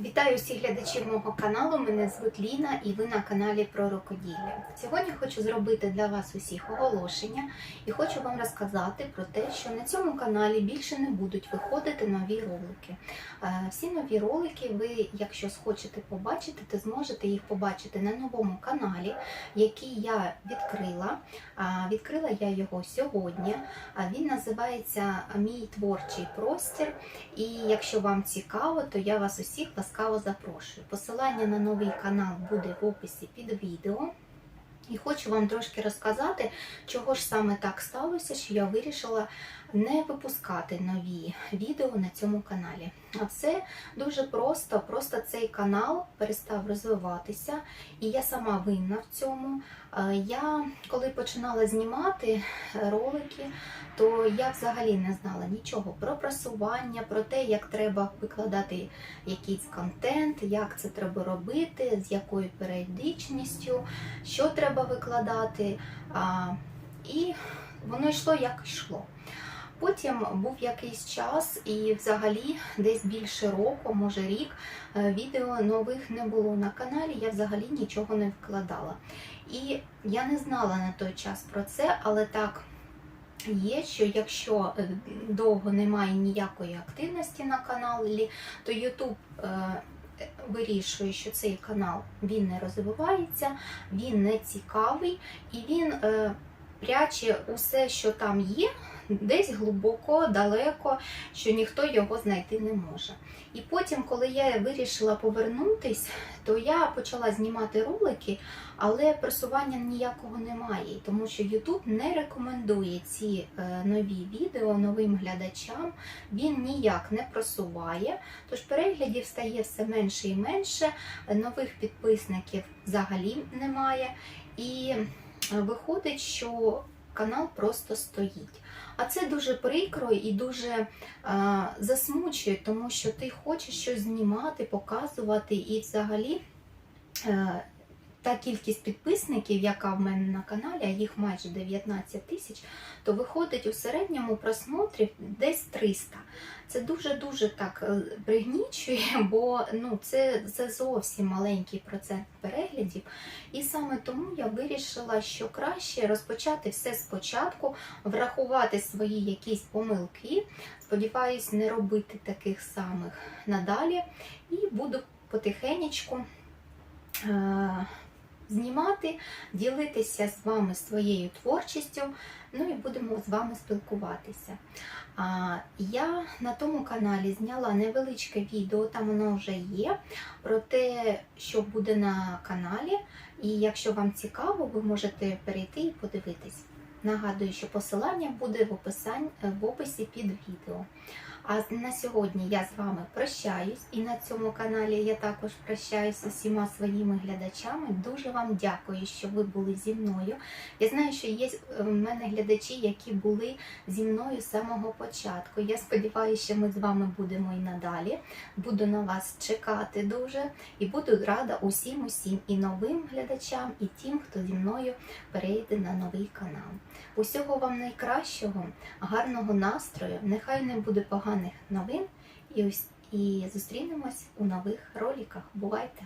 Вітаю всіх глядачів мого каналу. Мене звуть Ліна і ви на каналі про рукоділля. Сьогодні хочу зробити для вас усіх оголошення і хочу вам розказати про те, що на цьому каналі більше не будуть виходити нові ролики. Е, Всі нові ролики ви, якщо схочете побачити, то зможете їх побачити на новому каналі, який я відкрила. Відкрила я його сьогодні. Він називається Мій творчий простір. І якщо вам цікаво, то я вас усіх ласкаво запрошую. Посилання на новий канал буде в описі під відео. І хочу вам трошки розказати, чого ж саме так сталося, що я вирішила не випускати нові відео на цьому каналі. А це дуже просто. Просто цей канал перестав розвиватися, і я сама винна в цьому. Я коли починала знімати е, ролики, то я взагалі не знала нічого про просування, про те, як треба викладати якийсь контент, як це треба робити, з якою періодичністю, що треба викладати. І воно йшло як йшло. Потім був якийсь час, і взагалі десь більше року, може рік, е, відео нових не було на каналі, я взагалі нічого не вкладала. І я не знала на той час про це, але так є, що якщо е, довго немає ніякої активності на каналі, то YouTube е, вирішує, що цей канал він не розвивається, він не цікавий і він пряче усе, що там є, десь глибоко, далеко, що ніхто його знайти не може. І потім, коли я вирішила повернутись, то я почала знімати ролики, але просування ніякого немає, тому що YouTube не рекомендує ці е, нові відео новим глядачам. Він ніяк не просуває, тож переглядів стає все менше і менше, нових підписників взагалі немає. І виходить, що канал просто стоїть. А це дуже прикро і дуже е, засмучує, тому що ти хочеш щось знімати, показувати, і взагалі е, та кількість підписників, яка в мене на каналі, а їх майже 19 тисяч, то виходить у середньому просмотрів десь 300. Це дуже-дуже так е, пригнічує, бо ну, це, це зовсім маленький процент переглядів. І саме тому я вирішила, що краще розпочати все спочатку, врахувати свої якісь помилки. Сподіваюсь, не робити таких самих надалі. І буду потихенечку. Е- знімати, ділитися з вами своєю творчістю, ну і будемо з вами спілкуватися. А, Я на тому каналі зняла невеличке відео, там воно вже є, про те, що буде на каналі. І якщо вам цікаво, ви можете перейти і подивитись. Нагадую, що посилання буде в, описі під відео. А на сьогодні я з вами прощаюсь, і на цьому каналі я також прощаюсь з усіма своїми глядачами. Дуже вам дякую, що ви були зі мною. Я знаю, що є в мене глядачі, які були зі мною з самого початку. Я сподіваюся, що ми з вами будемо і надалі. Буду на вас чекати дуже і буду рада усім, усім і новим глядачам, і тим, хто зі мною перейде на новий канал. Усього вам найкращого, гарного настрою. Нехай не буде поганих новин. І ось і зустрінемось у нових роліках. Бувайте!